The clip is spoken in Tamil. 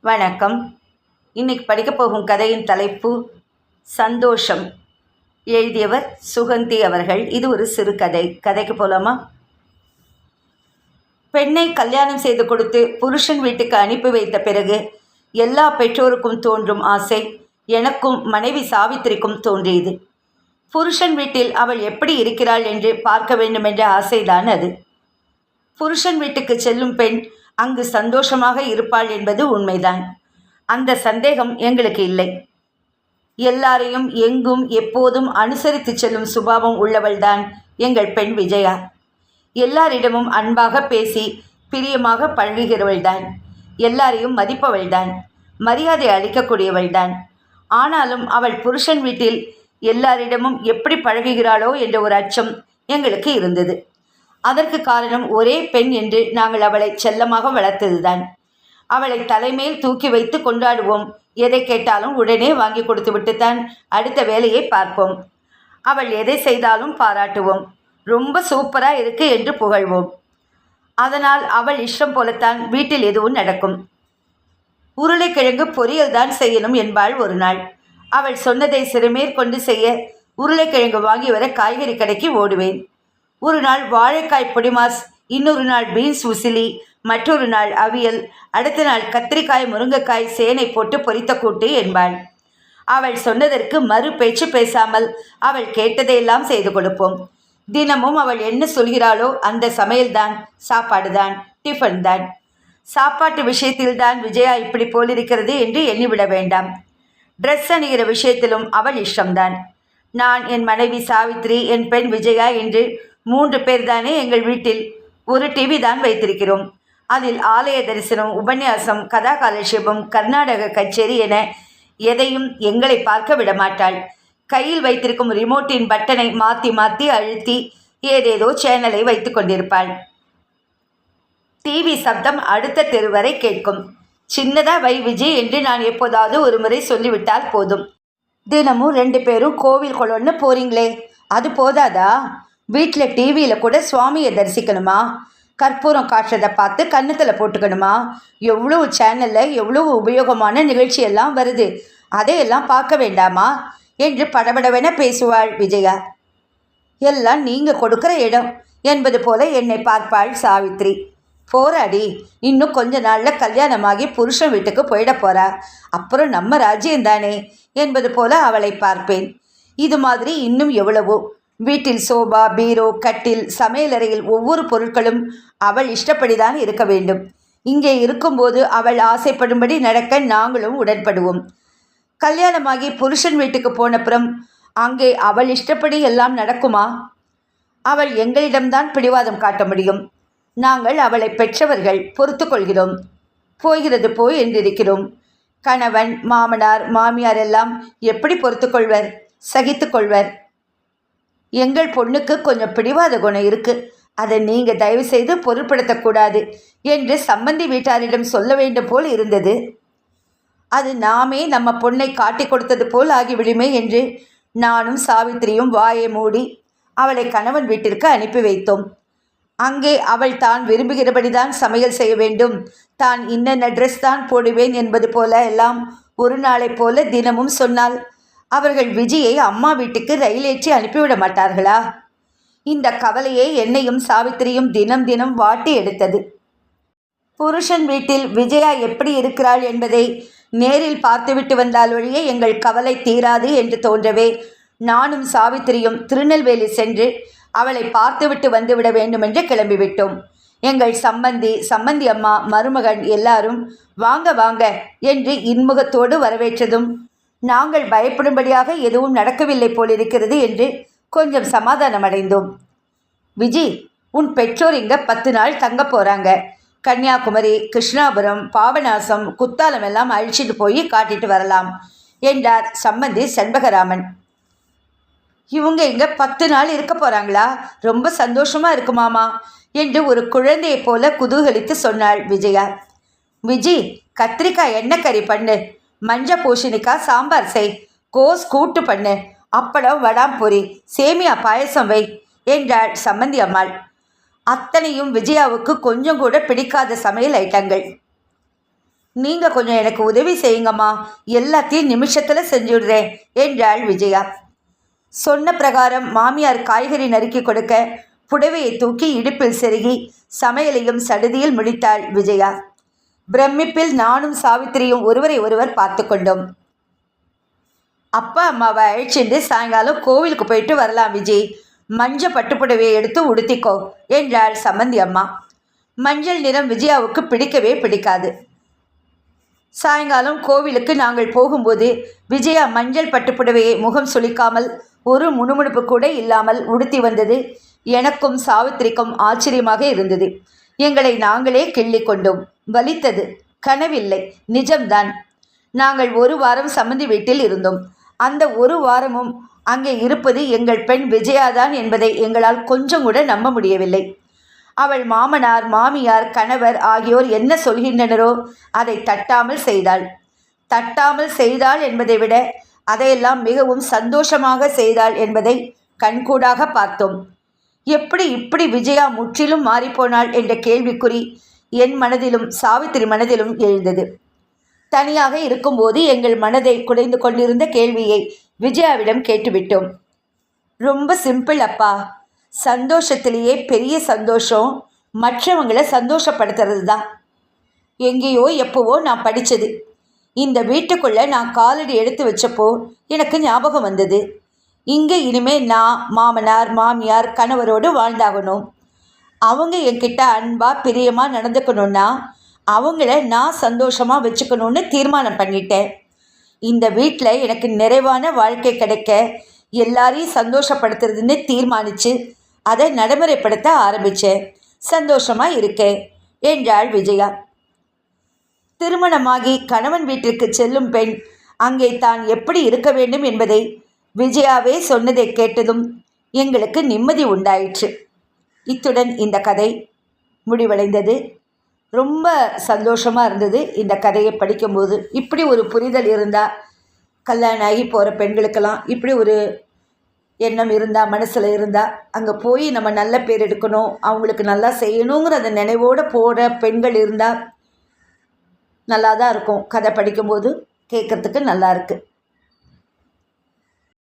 வணக்கம். இன்னைக்கு படிக்கப் போகும் கதையின் தலைப்பு சந்தோஷம். எழுதியவர் சுகந்தி அவர்கள். இது ஒரு சிறுகதை கதைக்கு போலாமா? பெண்ணை கல்யாணம் செய்து கொடுத்து புருஷன் வீட்டுக்கு அனுப்பி வைத்த பிறகு எல்லா பெற்றோருக்கும் தோன்றும் ஆசை எனக்கும் மனைவி சாவித்திரிக்கும் தோன்றியது. புருஷன் வீட்டில் அவள் எப்படி இருக்கிறாள் என்று பார்க்க வேண்டுமென்ற ஆசைதான் அது. புருஷன் வீட்டுக்கு செல்லும் பெண் அங்கு சந்தோஷமாக இருப்பாள் என்பது உண்மைதான். அந்த சந்தேகம் எங்களுக்கு இல்லை. எல்லாரையும் எங்கும் எப்போதும் அனுசரித்து செல்லும் சுபாவம் உள்ளவள்தான் எங்கள் பெண் விஜயா. எல்லாரிடமும் அன்பாக பேசி பிரியமாக பழகுகிறவள்தான். எல்லாரையும் மதிப்பவள்தான். மரியாதை அளிக்கக்கூடியவள்தான். ஆனாலும் அவள் புருஷன் வீட்டில் எல்லாரிடமும் எப்படி பழகுகிறாளோ என்ற ஒரு அச்சம் எங்களுக்கு இருந்தது. அதற்கு காரணம் ஒரே பெண் என்று நாங்கள் அவளை செல்லமாக வளர்த்ததுதான். அவளை தலைமேல் தூக்கி வைத்து கொண்டாடுவோம். எதை கேட்டாலும் உடனே வாங்கி கொடுத்துவிட்டுத்தான் அடுத்த வேலையை பார்ப்போம். அவள் எதை செய்தாலும் பாராட்டுவோம். ரொம்ப சூப்பரா இருக்கு என்று புகழ்வோம். அதனால் அவள் இஷ்டம் போலத்தான் வீட்டில் எதுவும் நடக்கும். உருளைக்கிழங்கு பொரியல் தான் செய்யணும் என்பாள் ஒரு நாள். அவள் சொன்னதை சிறுமேற்கொண்டு செய்ய உருளைக்கிழங்கு வாங்கி வர காய்கறி கடைக்கு ஓடுவேன். ஒரு நாள் வாழைக்காய் பொடிமாஸ் இன்னொரு நாள் பீன்ஸ் உசிலி மற்றொரு நாள் அவியல் அடுத்த நாள் கத்திரிக்காய் முருங்கைக்காய் சேனை போட்டு பொரித்த கூட்டு என்பாள். அவள் சொன்னதற்கு மறு பேச்சு பேசாமல் அவள் கேட்டதையெல்லாம் செய்து கொடுப்போம். தினமும் அவள் என்ன சொல்கிறாளோ அந்த சமையல்தான் சாப்பாடுதான் டிஃபன் தான் சாப்பாட்டு விஷயத்தில்தான் விஜயா இப்படி போலிருக்கிறது என்று எண்ணிவிட வேண்டாம். ட்ரெஸ் அணிகிற விஷயத்திலும் அவள் இஷ்டம்தான். நான் என் மனைவி சாவித்ரி என் பெண் விஜயா என்று மூன்று பேர் தானே எங்கள் வீட்டில். ஒரு டிவி தான் வைத்திருக்கிறோம். அதில் ஆலய தரிசனம் உபன்யாசம் கதா காலட்சேபம் கர்நாடக கச்சேரி என எதையும் எங்களை பார்க்க விடமாட்டாள் கையில் வைத்திருக்கும் ரிமோட்டின் பட்டனை மாற்றி மாற்றி அழுத்தி ஏதேதோ சேனலை வைத்து கொண்டிருப்பாள். டிவி சப்தம் அடுத்த தெரு வரை கேட்கும். சின்னதா வை விஜய் என்று நான் எப்போதாவது ஒரு முறை சொல்லிவிட்டால் போதும். தினமும் ரெண்டு பேரும் கோவில் கொள்ளன்னு போறீங்களே அது போதாதா? வீட்டில் டிவியில் கூட சுவாமியை தரிசிக்கணுமா? கற்பூரம் காட்டுறதை பார்த்து கன்னத்தில் போட்டுக்கணுமா? எவ்வளோ சேனலில் எவ்வளோ உபயோகமான நிகழ்ச்சியெல்லாம் வருது. அதையெல்லாம் பார்க்க வேண்டாமா? என்று படபடவென பேசுவாள் விஜயா. எல்லாம் நீங்கள் கொடுக்குற இடம் என்பது போல என்னை பார்ப்பாள் சாவித்ரி. போராடி இன்னும் கொஞ்ச நாளில் கல்யாணமாகி புருஷன் வீட்டுக்கு போயிட போறா. அப்புறம் நம்ம ராஜ்யம் தானே என்பது போல அவளை பார்ப்பேன். இது மாதிரி இன்னும் எவ்வளவோ வீட்டில் சோபா பீரோ கட்டில் சமையலறையில் ஒவ்வொரு பொருட்களும் அவள் இஷ்டப்படிதான் இருக்க வேண்டும். இங்கே இருக்கும்போது அவள் ஆசைப்படும்படி நடக்க நாங்களும் உடன்படுவோம். கல்யாணமாகி புருஷன் வீட்டுக்கு போனப்புறம் அங்கே அவள் இஷ்டப்படி எல்லாம் நடக்குமா? அவள் எங்களிடம்தான் பிடிவாதம் காட்ட முடியும். நாங்கள் அவளை பெற்றவர்கள் பொறுத்து கொள்கிறோம். போகிறது போய் என்றிருக்கிறோம். கணவன் மாமனார் மாமியார் எல்லாம் எப்படி பொறுத்துக்கொள்வர் சகித்துக்கொள்வர் எங்கள் பொண்ணுக்கு கொஞ்சம் பிடிவாத குணம் இருக்கு. அதை நீங்க தயவு செய்து பொருட்படுத்தக்கூடாது என்று சம்பந்தி வீட்டாரிடம் சொல்ல வேண்டும் போல் இருந்தது. அது நாமே நம்ம பொண்ணை காட்டி கொடுத்தது போல் ஆகிவிடுமே என்று நானும் சாவித்திரியும் வாயை மூடி அவளை கணவன் வீட்டிற்கு அனுப்பி வைத்தோம். அங்கே அவள் தான் விரும்புகிறபடிதான் சமையல் செய்ய வேண்டும். தான் இன்னென்ன ட்ரெஸ் தான் போடுவேன் என்பது போல எல்லாம் ஒரு நாளைப் போல தினமும் சொன்னாள். அவர்கள் விஜயை அம்மா வீட்டுக்கு ரயில் ஏற்றி அனுப்பிவிட மாட்டார்களா இந்த கவலையை என்னையும் சாவித்திரியும் தினம் தினம் வாட்டி எடுத்தது. புருஷன் வீட்டில் விஜயா எப்படி இருக்கிறாள் என்பதை நேரில் பார்த்துவிட்டு வந்தால் ஒழிய எங்கள் கவலை தீராது என்று தோன்றவே நானும் சாவித்திரியும் திருநெல்வேலி சென்று அவளை பார்த்துவிட்டு வந்துவிட வேண்டுமென்று கிளம்பிவிட்டோம். எங்கள் சம்பந்தி சம்பந்தி அம்மா மருமகன் எல்லாரும் வாங்க வாங்க என்று இன்முகத்தோடு வரவேற்றதும் நாங்கள் பயப்படும்படியாக எதுவும் நடக்கவில்லை போலிருக்கிறது என்று கொஞ்சம் சமாதானம் அடைந்தோம் விஜி உன் பெற்றோர் இங்க பத்து நாள் தங்க போறாங்க. கன்னியாகுமரி கிருஷ்ணாபுரம் பாபநாசம் குத்தாலம் எல்லாம் அழிச்சிட்டு போய் காட்டிட்டு வரலாம் என்றார் சம்பந்தி செண்பகராமன். இவங்க இங்க பத்து நாள் இருக்க போறாங்களா? ரொம்ப சந்தோஷமா இருக்குமாமா என்று ஒரு குழந்தையைப் போல குதூகலித்து சொன்னாள் விஜயா. விஜி கத்திரிக்காய் எண்ணெய் கறி பண்ணு? மஞ்ச பூசணிக்காய் சாம்பார் செய். கோஸ் கூட்டு பண்ணு. அப்பளம் வடாம்பொரி சேமியா பாயசம் வை என்றாள் சம்மந்தி அம்மாள். அத்தனையும் விஜயாவுக்கு கொஞ்சம் கூட பிடிக்காத சமையல் ஐட்டங்கள். நீங்கள் கொஞ்சம் எனக்கு உதவி செய்யுங்கம்மா. எல்லாத்தையும் நிமிஷத்தில் செஞ்சுடுறேன் என்றாள் விஜயா. சொன்ன பிரகாரம் மாமியார் காய்கறி நறுக்கி கொடுக்க புடவையை தூக்கி இடுப்பில் செருகி சமையலையும் சடுதியில் முடித்தாள் விஜயா. பிரமிப்பில் நானும் சாவித்திரியும் ஒருவரை ஒருவர் பார்த்து கொண்டோம் அப்பா அம்மாவை அழைச்சிட்டு சாயங்காலம் கோவிலுக்கு போயிட்டு வரலாம் விஜய் மஞ்ச பட்டுப்புடவையை எடுத்து உடுத்திக்கோ என்றாள் சம்மந்தி அம்மா. மஞ்சள் நிறம் விஜயாவுக்கு பிடிக்கவே பிடிக்காது. சாயங்காலம் கோவிலுக்கு நாங்கள் போகும்போது விஜயா மஞ்சள் பட்டுப்புடவையை முகம் சுளிக்காமல் ஒரு முணுமுணுப்பு கூட இல்லாமல் உடுத்தி வந்தது. எனக்கும் சாவித்திரிக்கும் ஆச்சரியமாக இருந்தது. எங்களை நாங்களே கிள்ளி கொண்டோம் வலித்தது. கனவில்லை. நிஜம்தான். நாங்கள் ஒரு வாரம் சம்மந்தி வீட்டில் இருந்தோம். அந்த ஒரு வாரமும் அங்கே இருப்பது எங்கள் பெண் விஜயாதான் என்பதை எங்களால் கொஞ்சம் கூட நம்ப முடியவில்லை. அவள் மாமனார் மாமியார் கணவர் ஆகியோர் என்ன சொல்கின்றனரோ அதை தட்டாமல் செய்தாள். தட்டாமல் செய்தாள் என்பதை விட அதையெல்லாம் மிகவும் சந்தோஷமாக செய்தாள் என்பதை கண்கூடாக பார்த்தோம். எப்படி இப்படி விஜயா முற்றிலும் மாறிப்போனாள் என்ற கேள்விக்குறி என் மனதிலும் சாவித்திரி மனதிலும் எழுந்தது. தனியாக இருக்கும்போது எங்கள் மனதை குடைந்து கொண்டிருந்த கேள்வியை விஜயாவிடம் கேட்டுவிட்டோம். ரொம்ப சிம்பிள் அப்பா. சந்தோஷத்திலேயே பெரிய சந்தோஷம் மற்றவங்களை சந்தோஷப்படுத்துறது தான் எங்கேயோ எப்போவோ நான் படித்தது இந்த வீட்டுக்குள்ளே நான் காலடி எடுத்து வச்சப்போ எனக்கு ஞாபகம் வந்தது. இங்கே இனிமே நான் மாமனார் மாமியார் கணவரோடு வாழ்ந்தாகணும். அவங்க என்கிட்ட அன்பாக பிரியமாக நடந்துக்கணுன்னா அவங்கள நான் சந்தோஷமாக வச்சுக்கணுன்னு தீர்மானம் பண்ணிட்டேன். இந்த வீட்டில் எனக்கு நிறைவான வாழ்க்கை கிடைக்க எல்லாரையும் சந்தோஷப்படுத்துறதுன்னு தீர்மானித்து அதை நடைமுறைப்படுத்த ஆரம்பித்தேன் சந்தோஷமாக இருக்கேன் என்றாள் விஜயா. திருமணமாகி கணவன் வீட்டிற்கு செல்லும் பெண் அங்கே தான் எப்படி இருக்க வேண்டும் என்பதை விஜயாவே சொன்னதை கேட்டதும் எங்களுக்கு நிம்மதி உண்டாயிற்று. இத்துடன் இந்த கதை முடிவடைந்தது. ரொம்ப சந்தோஷமாக இருந்தது இந்த கதையை படிக்கும்போது. இப்படி ஒரு புரிதல் இருந்தால் கல்யாணம் ஆகி போகிற பெண்களுக்கெல்லாம் இப்படி ஒரு எண்ணம் இருந்தால் மனசில் இருந்தால் அங்கே போய் நம்ம நல்ல பேர் எடுக்கணும் அவங்களுக்கு நல்லா செய்யணுங்கிற அந்த நினைவோடு போகிற பெண்கள் இருந்தால் நல்லா தான் இருக்கும். கதை படிக்கும்போது கேட்குறதுக்கு நல்லா இருக்குது